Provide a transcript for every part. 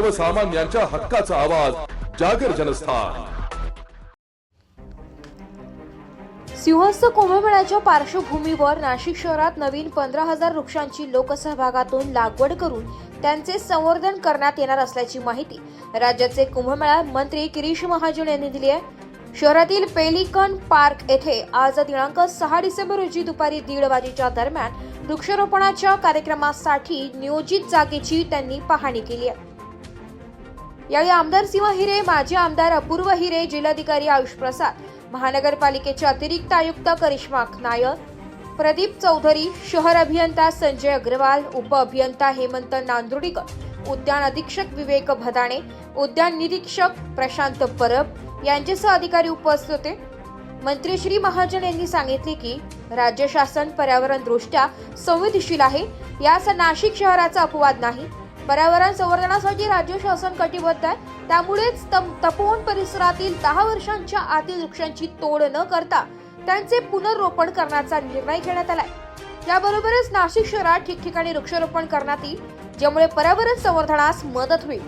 सर्वसामान्यांच्या हक्काचा आवाज जागर जनस्थान. सिंहस्थ कुंभमेळ्याच्या पार्श्वभूमीवर नाशिक शहरात नवीन पंधरा हजार वृक्षांची लोकसहभागातून लागवड करून त्यांचे संवर्धन करण्यात येणार असल्याची माहिती राज्याचे कुंभमेळा मंत्री गिरीश महाजन यांनी दिली आहे. शहरातील पेलिकन पार्क येथे आज दिनांक सहा डिसेंबर रोजी दुपारी दीड वाजेच्या दरम्यान वृक्षारोपणाच्या कार्यक्रमासाठी नियोजित जागेची त्यांनी पाहणी केली आहे. यावेळी आमदार सिंह हिरे माजी आमदार अपूर्व हिरे जिल्हाधिकारी आयुष प्रसाद महानगरपालिकेचे अतिरिक्त आयुक्त करिश्मा नायर प्रदीप चौधरी शहर अभियंता संजय अग्रवाल उप अभियंता हेमंत नांदुर्डीकर उद्यान अधीक्षक विवेक भदाणे उद्यान निरीक्षक प्रशांत परब यांच्यासह अधिकारी उपस्थित होते. मंत्री श्री महाजन यांनी सांगितले की राज्य शासन पर्यावरण दृष्ट्या संवेदनशील आहे. यास नाशिक शहराचा अपवाद नाही. पर्यावरण संवर्धनासाठी राज्य शासन कटिबद्ध आहे. त्यामुळेच तम- तपोवन परिसरातील दहा वर्षांच्या आतील वृक्षांची तोड न करता त्यांचे पुनर्रोपण करण्याचा निर्णय घेण्यात आलाय. याबरोबरच नाशिक शहरात ठिकठिकाणी वृक्षारोपण करण्यात येईल ज्यामुळे पर्यावरण संवर्धनास मदत होईल.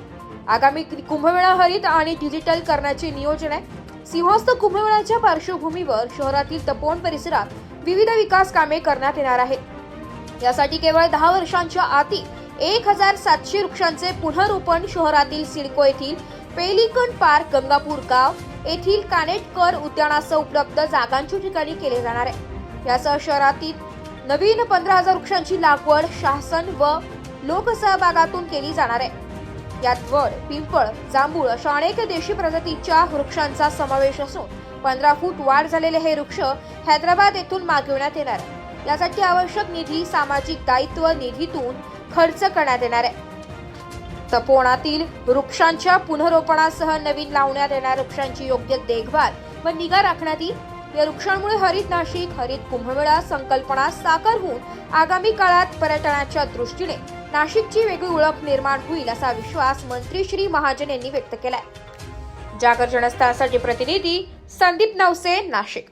आगामी कुंभमेळा हरित आणि डिजिटल करण्याचे नियोजन आहे. सिंहस्थ कुंभमेळ्याच्या पार्श्वभूमीवर शहरातील तपोवन परिसरात विविध विकास कामे करण्यात येणार आहेत. यासाठी केवळ दहा वर्षांच्या आती एक हजार सातशे वृक्षांचे पुनरोपण शहरातील सिडको येथील पेलिकन पार्क गंगापूर गाव येथील कानेटकर उद्यानासह उपलब्ध जागांच्या ठिकाणी केले जाणार आहे. यासह शहरातील नवीन पंधरा हजार वृक्षांची लागवड शासन व लोकसहभागातून केली जाणार आहे. यात वड पिंपळ जांभूळ अशा अनेक देशी प्रजातीच्या वृक्षांचा समावेश असून पंधरा फूट वाढ झालेले हे वृक्ष हैदराबाद येथून मागविण्यात येणार आहे. यासाठी आवश्यक निधी सामाजिक दायित्व निधीतून खर्च करण्यात येणार आहे. तपोवनातील वृक्षांच्या पुनरोपणासह नवीन लावण्यात येणाऱ्या वृक्षांची योग्य देखभाल व निगा राखण्यात येईल. या वृक्षांमुळे हरित नाशिक हरित कुंभमेळा संकल्पना साकार होऊन आगामी काळात पर्यटनाच्या दृष्टीने नाशिकची वेगळी ओळख निर्माण होईल असा विश्वास मंत्री श्री महाजन यांनी व्यक्त केलाय. जागर जनस्थानसाठी प्रतिनिधी संदीप नवसे नाशिक.